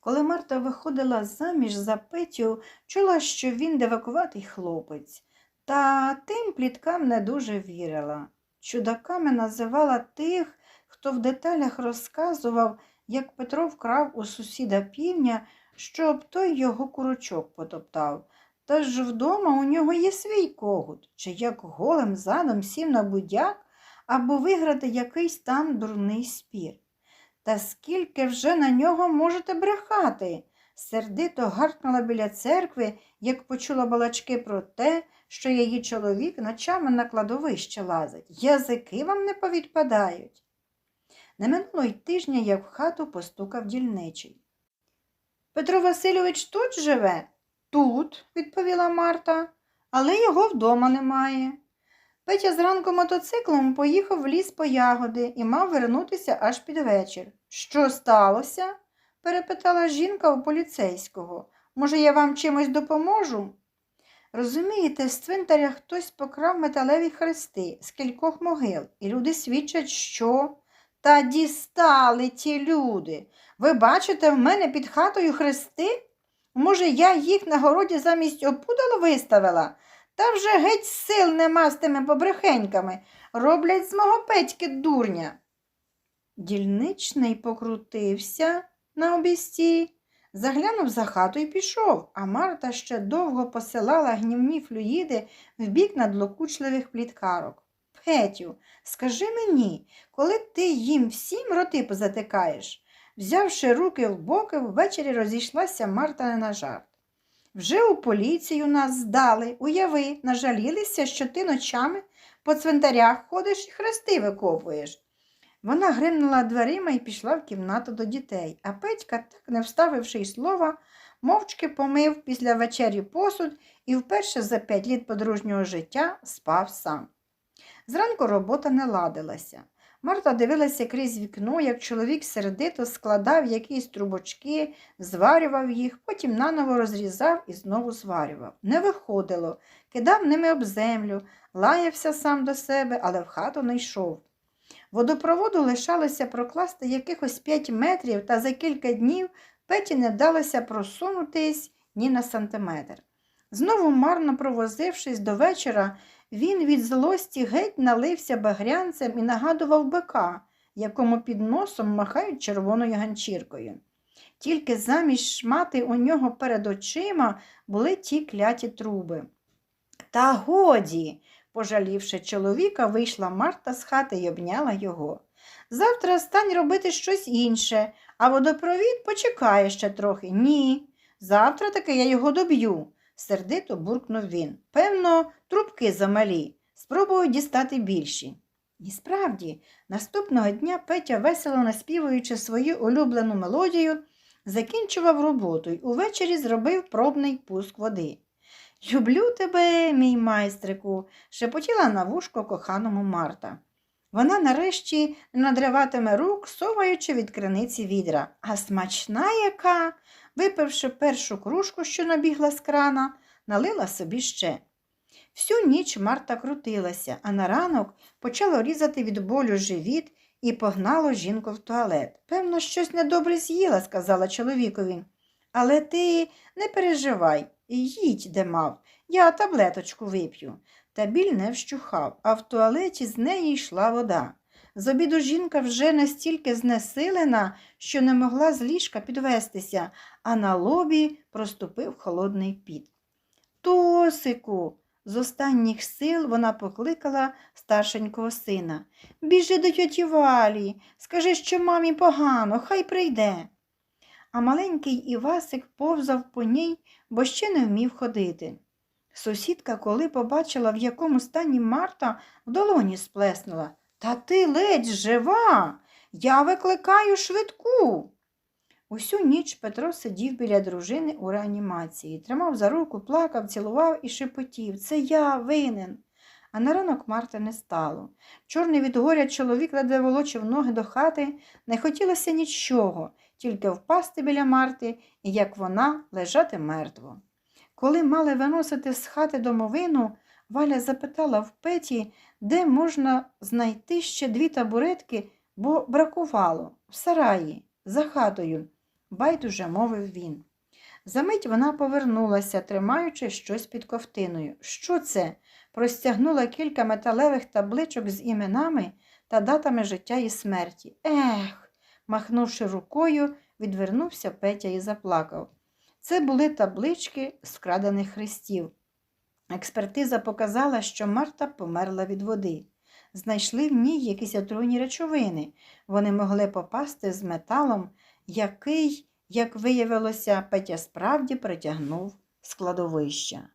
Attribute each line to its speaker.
Speaker 1: Коли Марта виходила заміж за Петю, чула, що він девакуватий хлопець, та тим пліткам не дуже вірила. Чудаками називала тих, хто в деталях розказував, як Петро вкрав у сусіда півня, щоб той його курочок потоптав. Та ж вдома у нього є свій когут, чи як голим задом сів на будяк, або виграти якийсь там дурний спір. Та скільки вже на нього можете брехати? Сердито гаркнула біля церкви, як почула балачки про те, що її чоловік ночами на кладовище лазить. Язики вам не повідпадають. Не минуло й тижня, як в хату постукав дільничий. Петро Васильович тут живе? Тут, відповіла Марта, але його вдома немає. Петя зранку мотоциклом поїхав в ліс по ягоди і мав вернутися аж під вечір. Що сталося? перепитала жінка у поліцейського. Може, я вам чимось допоможу? Розумієте, з цвинтаря хтось покрав металеві хрести з кількох могил, і люди свідчать, що. Та дістали ті люди. Ви бачите, в мене під хатою хрести? Може, я їх на городі замість опудала виставила? Та вже геть сил нема з тими побрехеньками. Роблять з мого петьки дурня. Дільничний покрутився на обісті, заглянув за хату і пішов, а Марта ще довго посилала гнівні флюїди в бік надлокучливих пліткарок. Петю, скажи мені, коли ти їм всім роти позатикаєш? Взявши руки в боки, ввечері розійшлася Марта не на жарт. Вже у поліцію нас здали, уяви, нажалілися, що ти ночами по цвинтарях ходиш і хрести викопуєш. Вона гримнула дверима і пішла в кімнату до дітей, а Петька, так не вставивши й слова, мовчки помив після вечері посуд і вперше за п'ять літ подружнього життя спав сам. Зранку робота не ладилася. Марта дивилася крізь вікно, як чоловік сердито складав якісь трубочки, зварював їх, потім наново розрізав і знову зварював. Не виходило, кидав ними об землю, лаявся сам до себе, але в хату не йшов. Водопроводу лишалося прокласти якихось п'ять метрів, та за кілька днів Петі не вдалося просунутись ні на сантиметр. Знову марно провозившись до вечора, він від злості геть налився багрянцем і нагадував бика, якому під носом махають червоною ганчіркою. Тільки замість шмати у нього перед очима були ті кляті труби. Та годі, пожалівши чоловіка, вийшла Марта з хати й обняла його. Завтра стань робити щось інше, а водопровід почекає ще трохи. Ні. Завтра таки я його доб'ю сердито буркнув він. Певно, трубки замалі. Спробую дістати більші. І справді, наступного дня Петя, весело наспівуючи свою улюблену мелодію, закінчував роботу й увечері зробив пробний пуск води. Люблю тебе, мій майстрику, шепотіла на вушко коханому Марта. Вона нарешті надриватиме рук, соваючи від криниці відра. А смачна яка, випивши першу кружку, що набігла з крана, налила собі ще. Всю ніч Марта крутилася, а на ранок почало різати від болю живіт і погнало жінку в туалет. Певно, щось недобре з'їла, сказала чоловікові. Але ти не переживай, їдь, де мав, я таблеточку вип'ю. Та біль не вщухав, а в туалеті з неї йшла вода. З обіду жінка вже настільки знесилена, що не могла з ліжка підвестися, а на лобі проступив холодний піт. Тосику, з останніх сил вона покликала старшенького сина. Біжи до тьоті Валі, скажи, що мамі погано, хай прийде. А маленький Івасик повзав по ній, бо ще не вмів ходити. Сусідка, коли побачила, в якому стані Марта, в долоні сплеснула. Та ти ледь жива. Я викликаю швидку. Усю ніч Петро сидів біля дружини у реанімації, тримав за руку, плакав, цілував і шепотів Це я винен. А на ранок Марти не стало. Чорний від горя чоловік ледве волочив ноги до хати, не хотілося нічого, тільки впасти біля Марти і, як вона, лежати мертво. Коли мали виносити з хати домовину, Валя запитала в Петі, де можна знайти ще дві табуретки, бо бракувало в сараї, за хатою. байдуже мовив він. Замить вона повернулася, тримаючи щось під ковтиною. Що це? Простягнула кілька металевих табличок з іменами та датами життя і смерті. Ех, махнувши рукою, відвернувся Петя і заплакав. Це були таблички з вкрадених хрестів. Експертиза показала, що Марта померла від води. Знайшли в ній якісь отруйні речовини. Вони могли попасти з металом, який, як виявилося, Петя справді притягнув з кладовища.